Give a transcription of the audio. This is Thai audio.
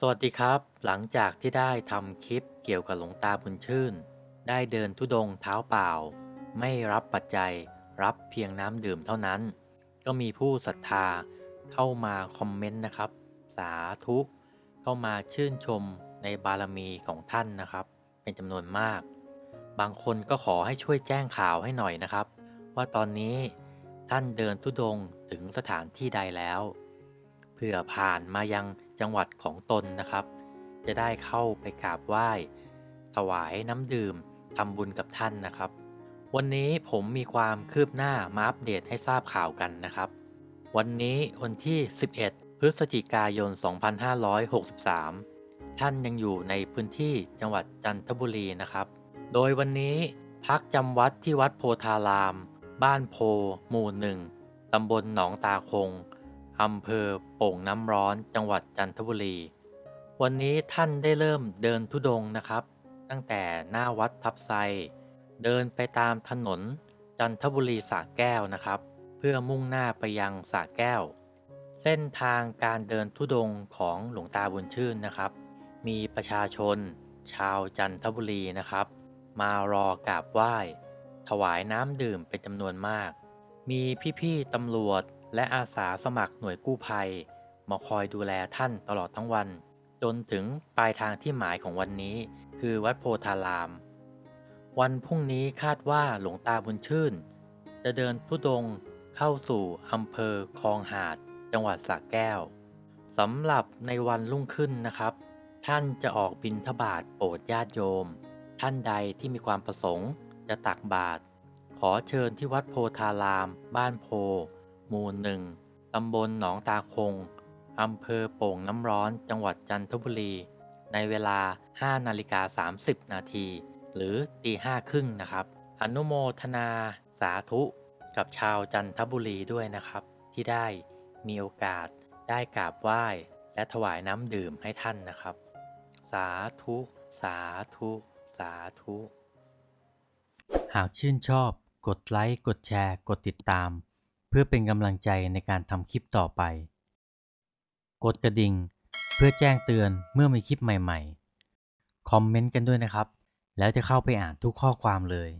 สวัสดีครับ หลังจากที่ได้ทำคลิปเกี่ยวกับหลวงตาบุญชื่น ได้เดินทุดงเท้าเปล่า ไม่รับปัจจัย รับเพียงน้ำดื่มเท่านั้น ก็มีผู้ศรัทธาเข้ามาคอมเมนต์นะครับ สาธุ เข้ามาชื่นชมในบารมีของท่านนะครับ เป็นจำนวนมาก บางคนก็ขอให้ช่วยแจ้งข่าวให้หน่อยนะครับ ว่าตอนนี้ท่านเดินทุดงถึงสถานที่ใดแล้วเผื่อผ่านมายัง จังหวัดของตนนะครับ จะได้เข้าไปกราบไหว้ ถวายน้ำดื่มทำบุญกับท่านนะครับ วันนี้ผมมีความคืบหน้ามาอัปเดตให้ทราบข่าวกันนะครับ วันนี้วันที่ 11 พฤศจิกายน 2563 ท่านยังอยู่ในพื้นที่จังหวัดจันทบุรีนะครับ โดยวันนี้พักจำวัดที่วัดโพธาราม บ้านโพหมู่หนึ่งตำบลหนองตาคง อำเภอโป่งน้ำร้อนจังหวัดจันทบุรี วันนี้ท่านได้เริ่มเดินทุดงนะครับ ตั้งแต่หน้าวัดทับไซ เดินไปตามถนนจันทบุรีสระแก้วนะครับ เพื่อมุ่งหน้าไปยังสระแก้ว เส้นทางการเดินทุดงของหลวงตาบุญชื่นนะครับ มีประชาชน ชาวจันทบุรีนะครับ มารอกราบไหว้ ถวายน้ำดื่มเป็นจำนวนมาก มีพี่ๆตำรวจ และอาสาสมัครหน่วยกู้ภัย มาคอยดูแลท่านตลอดทั้งวัน จนถึงปลายทางที่หมายของวันนี้ คือวัดโพธาราม วันพรุ่งนี้คาดว่าหลวงตาบุญชื่น จะเดินทุดงเข้าสู่อำเภอคลองหาด จังหวัดสระแก้วสำหรับในวันรุ่งขึ้นนะครับ ท่านจะออกบิณฑบาตโปรดญาติโยม ท่านใดที่มีความประสงค์จะตักบาตรขอเชิญที่วัดโพธาราม บ้านโพ หมู่หนึ่งตำบลหนองตาคง อำเภอโป่งน้ำร้อน จังหวัดจันทบุรี ในเวลา 5 นาฬิกา 30 นาที หรือตีห้าครึ่งนะครับ อนุโมทนาสาธุ กับชาวจันทบุรีด้วยนะครับ ที่ได้มีโอกาสได้กราบไหว้ และถวายน้ำดื่มให้ท่านนะครับ สาธุ สาธุ สาธุ หากชื่นชอบ กดไลค์ กดแชร์ กดติดตาม พื่อเป็นกำลังใจในการทำคลิปต่อไป กดกระดิ่งเพื่อแจ้งเตือนเมื่อมีคลิปใหม่ๆ คอมเมนต์กันด้วยนะครับ แล้วจะเข้าไปอ่านทุกข้อความเลย